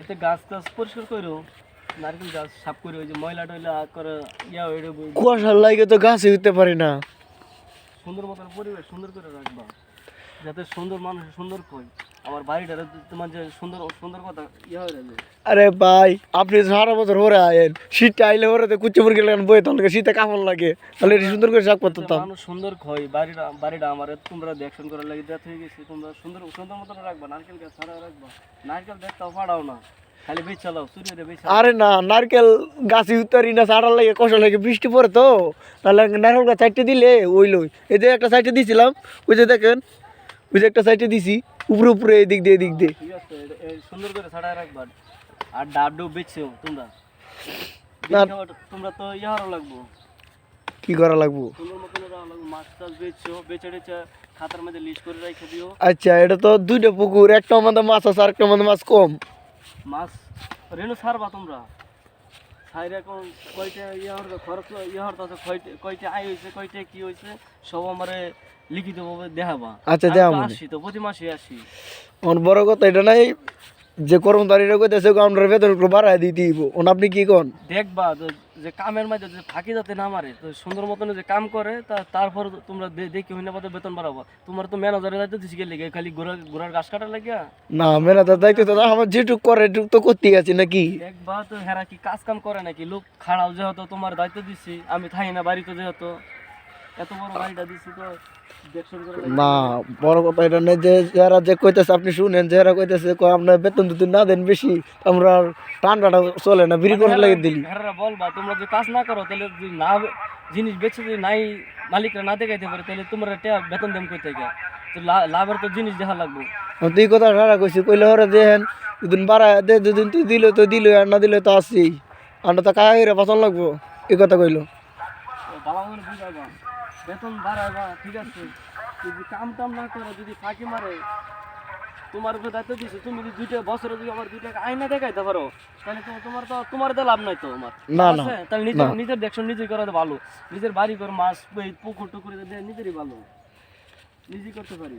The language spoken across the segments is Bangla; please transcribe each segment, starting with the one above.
এতে গাছ টাছ পরিষ্কার করো নারকেল গাছ সাফ করে ওই যে ময়লা টয়লা করে ইয়া হয়ে কুয়াশা লাগে তো গাছে উঠতে পারে না। সুন্দর মতন পরিবেশ সুন্দর করে রাখবা। যাতে সুন্দর মানুষ সুন্দর কই। আমার বাড়িটা তোমার যে সুন্দর সুন্দর কথা ইয়া হয়ে যাবে। আরে ভাই আপনি সারা বছর হরে আয়েন শীতটা আইলে হরে তো কুচি মুরগি লাগান বই তাহলে শীতে কাপড় লাগে? তাহলে এটা সুন্দর করে শাক করতাম মানুষ সুন্দর খই বাড়িটা বাড়িটা আমার তোমরা দেখশন করার লাগে দেখ হয়ে গেছে তোমরা সুন্দর সুন্দর মতন রাখবা নারকেল গাছ ছাড়া রাখবা। নারকেল দেখতাও পাড়াও না আরে না নারকেল গাছে উত্তরি না সাড়ার লাগে কষ্ট লাগে বৃষ্টি পড়ে তো। তাহলে নারকেল গাছ সাইডে দিলে ওই লই। এই যে একটা সাইডে দিছিলাম ওই যে দেখেন ওই যে একটা সাইডে দিছি উপরে উপরে এদিক দিয়ে এদিক দিয়ে। সুন্দর করে ছাড়া রাখবা আর ডাব ডুব বেচছো তোমরা না। তোমরা তো ইয়ারও লাগবো। কি করা লাগবো? আচ্ছা এটা তো দুইটা পুকুর একটা মধ্যে মাছ আছে আর একটা মধ্যে মাছ কম। মাছ রেনু ছাড়বা তোমরা। ছাইরে কোন কয়টা ইয়ার খরচ ইয়ার তো কয়টা কয়টা আয় হয়েছে কয়টা কি হইছে সব আমারে লিখিত ভাবে দেখাবা আচ্ছা, দেখাবো মনে। আসি তো প্রতি মাসে আসি আমার বড় কথা এটা নাই যে কর্মচারীরা কইতেছে আমরা বেতন একটু বাড়ায় দিতে দিব। ওন আপনি কি কন? দেখবা যে- কামের মাঝে যে ফাঁকি যাতে না মারে তো সুন্দর মতন যে কাম করে তা তারপর তোমরা দেখি হইনা পথে বেতন বাড়াবো। তোমার তো ম্যানেজারের দায়িত্ব দিছি গেলে খালি ঘোড়া ঘোড়ার গাছ কাটা লাগিয়া? না মেনাতার দায়িত্ব তো আমার যেটুক করে এটুক তো করতেই আছি নাকি? দেখবা তো হেরা কি কাজ কাম করে নাকি? লোক খাড়াও যেহেতু তোমার দায়িত্ব দিছি আমি থাকি না বাড়িতে যেহেতু। এত বড় বাড়িটা দিছি তো। না বড় কথা এটা নেই যে যারা যে কইতেছে আপনি শুনেন যারা কইতেছে আপনার বেতন যদি না দেন বেশি আমরা ঠান্ডাটা চলে না বিক্রি করে লাগে দিলি। বলবা তোমরা যে কাজ না করো তাহলে যদি না জিনিস বেচে যদি নাই মালিকরা না দেখাইতে পারে তাহলে তোমরা বেতন দেম কই থেকে? তো লাভের তো জিনিস দেখা লাগবে। আমি তো এই কথা সারা কইছি কইলে হরে দেখেন দুদিন বাড়ায় দে দুদিন তুই দিল তো দিল আর না দিলে তো আসি আমরা তো কাকা লাগবো এই কথা কইলো। বেতন বাড়াইবা ঠিক আছে? যদি কাম টাম না করে যদি ফাঁকি মারে তোমার উপরে দায়িত্ব দিছে তুমি যদি দুইটা বছরে যদি আমার দুই টাকা আইনা দেখাইতে পারো তাহলে তো তোমার তো তোমার তো লাভ নাই তো আমার। না, না, তাহলে নিজের নিজের দেখশন নিজেই করা ভালো। নিজের বাড়ি ঘর মাছ পুকুর টুকুর নিজেরই ভালো। নিজেই করতে পারি।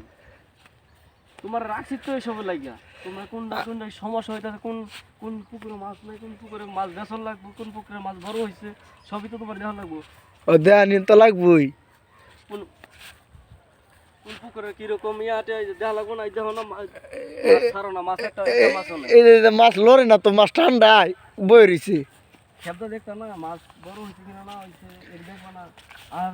তোমার রাখছি তো এসব লাগিয়া। তোমরা কোনটা কোনটা সমস্যা হইতেছে কোন কোন পুকুরে মাছ নাই কোন পুকুরে মাছ বেসন লাগবে কোন পুকুরে মাছ বড় হয়েছে সবই তো তোমার দেখা লাগবো। ও দেয়া নিন তো লাগবই। কোন কোন পুকুরে কীরকম ইয়াতে দেখা লাগবো না দেখো না মাছ লড়ে না তো মাছ ঠান্ডায় বই রয়েছে শব্দ দেখতাম না মাছ বড় হয়েছে কিনা না হয়েছে এর দেখব না। আর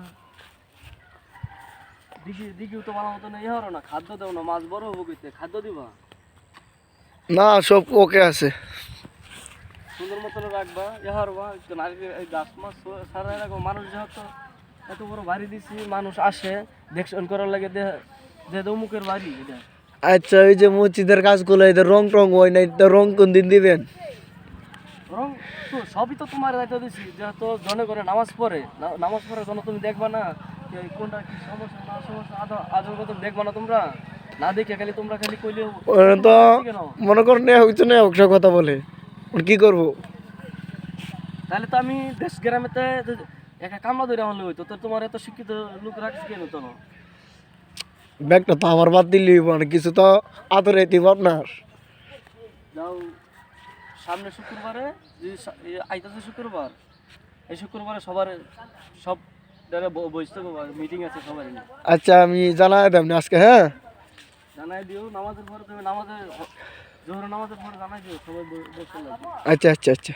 দিঘি দিঘিও তো ভালো মতো হলো না খাদ্য দেও না মাছ বড় হব কইতে খাদ্য দিবা? না সব ওকে আছে। সুন্দর মতন রাখবা ইহার বা নারকেল এই গাছ মাছ সারা রাখব মানুষ যেহেতু এত বড় বাড়ি দিছি মানুষ আসে দেখশন করার লাগে দে যে অমুকের বাড়ি এটা। আচ্ছা ওই যে মসজিদের কাজগুলো এদের রং টং হয় না এটা রং কোন দিন দিবেন? বরং তো সবই তো তোমার দায়িত্ব দিছি যেহেতু জনে করে নামাজ পড়ে। নামাজ পড়ে জন্য তুমি দেখবা না কোনটা কি সমস্যা না সমস্যা আদর কথা দেখবা না তোমরা? না দেখে খালি তোমরা খালি কইলেও তো মনে করেন নেওয়া হচ্ছে না সব কথা বলে। কি করব? তাহলে তো আমি দেশ গ্রামেতে একটা কামলা ধরে আমার হইতো তো তোমার এত শিক্ষিত লোক রাখছি কেন তো? ব্যাগটা তো আমার বাদ দিলে হইবো না কিছু তো আদরে দিব আপনার যাও সামনে শুক্রবারে যে আইতাছে শুক্রবার এই শুক্রবারে সবার সব যারা বসতে মিটিং আছে সবারই। আচ্ছা আমি জানাই দেব আজকে হ্যাঁ? জানাই দিও নামাজের পরে তুমি নামাজের জোহর নামাজের পরে জানাই দিও সবাই আচ্ছা আচ্ছা আচ্ছা।